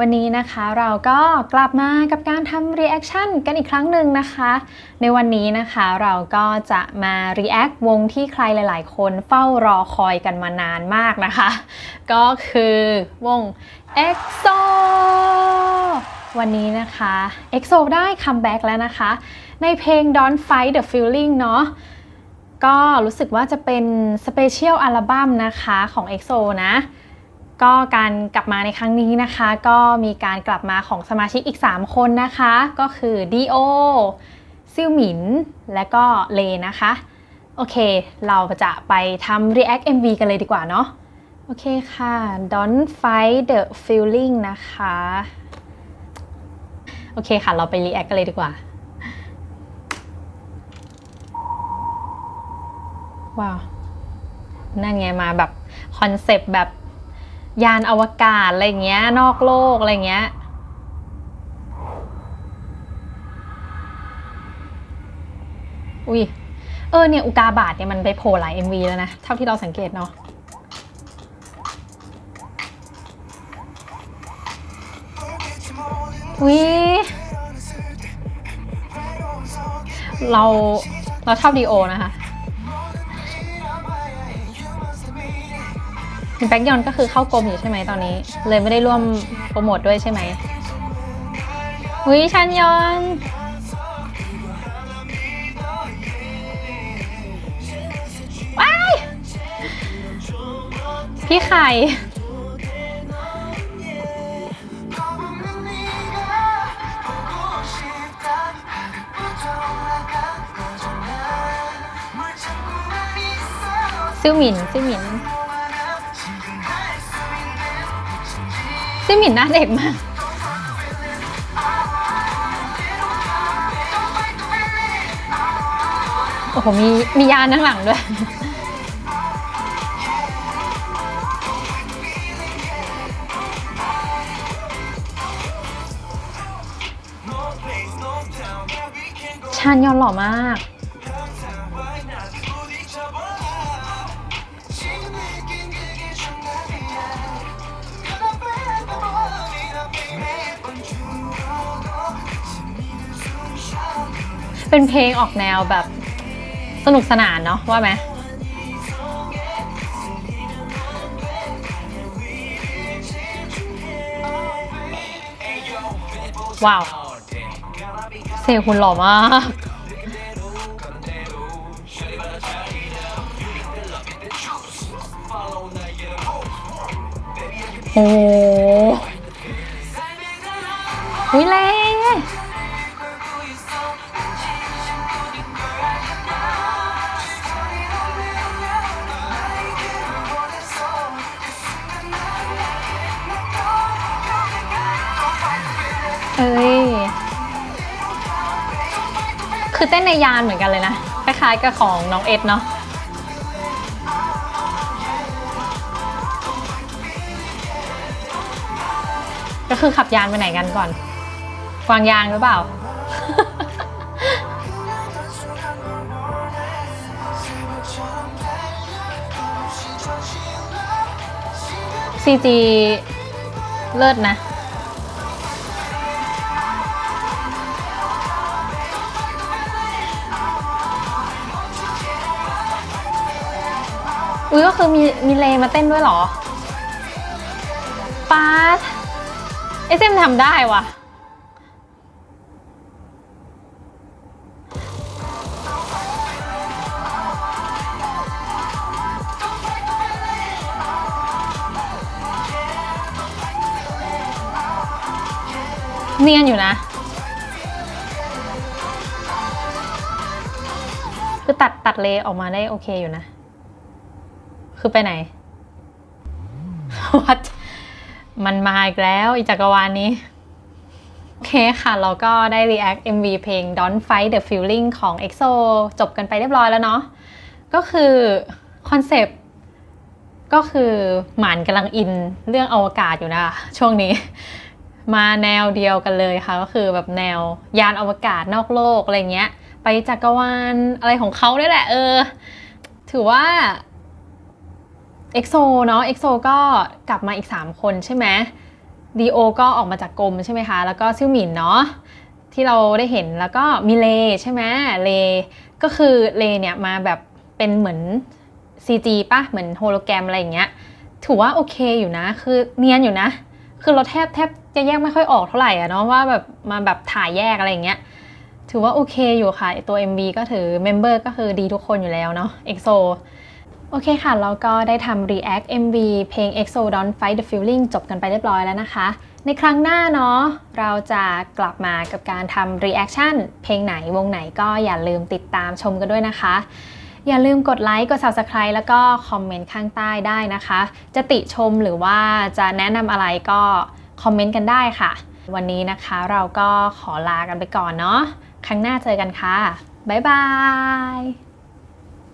วันนี้นะคะเราก็กลับมากับการทำ reaction กันอีกครั้งหนึ่งนะคะ ในวันนี้นะคะเราก็จะมา react วงที่ใครหลาย ๆ คนเฝ้ารอคอยกันมานานมากนะคะ ก็คือวง EXO วันนี้นะคะ EXO ได้คัมแบ็กแล้วนะคะ ในเพลง Don't Fight the Feeling เนาะก็รู้สึกว่าจะเป็นสเปเชียลอัลบั้มนะคะของ EXO นะ ก็การกลับมาในครั้งนี้นะคะ ก็มีการกลับมาของสมาชิกอีก 3 คนนะคะ ก็คือดีโอซิ่วหมิน และก็เลนะคะ โอเค เราจะไปทำ React MV กันเลยดีกว่าเนาะโอเคค่ะ Don't fight the feeling นะคะ โอเคค่ะ เราไป React กันเลยดีกว่า ว้าว นั่นไงมาแบบ คอนเซปต์แบบ ยานอวกาศอะไรเงี้ย นอกโลกอะไรเงี้ย อุ้ย เออเนี่ยอุกาบาตเนี่ยมันไปโผล่หลาย MV แล้วนะ เท่าที่เราสังเกตเนาะอุ้ยเราเราชอบดีโอนะคะ คุณแบ็กยอนก็คือเข้ากรมอยู่ใช่ไหมตอนนี้ เลยไม่ได้ร่วมโปรโมทด้วยใช่ไหมวิชันยอนว้ายพี่ไข่ซิ่วหมินซิ่วหมิน ซิมินหน้าเด็กมาก โอ้โห มีมียานข้างหลังด้วย ชานยอนหล่อมาก เป็นเพลงออกแนวแบบสนุกสนานเนาะว่าไหมว้าวเซคุณหล่อมากโอ้โหอุ้ยเล่ เอ้ย คือเต้นในยานเหมือนกันเลยนะ คล้ายๆกับของน้องเอ็ดเนาะก็คือขับยานไปไหนกันก่อนกวางยางหรือเปล่า ซีจีเลิศนะ อุ้ยก็คือมีมีเลมาเต้นด้วยเหรอปาดเอสเอ็มทำได้วะเนียนอยู่นะ คือตัดตัดเลออกมาได้โอเคอยู่นะ คือไปไหน วัดมันมาอีกแล้วอีจักรวาลนี้ โอเคค่ะ เราก็ได้ react MV เพลง Don't Fight the Feeling ของ EXO จบกันไปเรียบร้อยแล้วเนาะ ก็คือคอนเซปต์ก็คือหมานกำลังอินเรื่องอวกาศอยู่นะ ช่วงนี้ มาแนวเดียวกันเลยค่ะ ก็คือแบบแนวยานอวกาศนอกโลกอะไรเงี้ย ไปจักรวาลอะไรของเขาเนี่ยแหละ เออ ถือว่า เอ็กโซเนาะเอ็กโซก็กลับมาอีก 3 คนใช่ไหมดีโอก็ออกมาจากกรมใช่ไหมคะ แล้วก็ซิ่วหมินเนาะที่เราได้เห็นแล้วก็มีเลใช่ไหมเลก็คือเลเนี่ยมาแบบเป็นเหมือน CG ป่ะ เหมือนโฮโลแกรมอะไรอย่างเงี้ยถือว่าโอเคอยู่นะ คือเนียนอยู่นะ คือเราแทบแทบจะแยกไม่ค่อยออกเท่าไหร่อะเนาะว่าแบบมาแบบถ่ายแยกอะไรอย่างเงี้ยถือว่าโอเคอยู่ค่ะตัว MV ก็ถือเมมเบอร์ก็คือดีทุกคนอยู่แล้วเนาะ EXO โซ โอเคค่ะเราก็ได้ทำ React MV เพลง EXO Don't Fight the Feeling จบกันไปเรียบร้อยแล้วนะคะ ในครั้งหน้าเนาะเราจะกลับมากับการทำ Reaction เพลงไหนวงไหนก็อย่าลืมติดตามชมกันด้วยนะคะ อย่าลืมกดไลค์กด Subscribe แล้วก็คอมเมนต์ข้างใต้ได้นะคะ จะติชมหรือว่าจะแนะนำอะไรก็คอมเมนต์กันได้ค่ะ วันนี้นะคะเราก็ขอลากันไปก่อนเนาะครั้งหน้าเจอกันค่ะบ๊ายบาย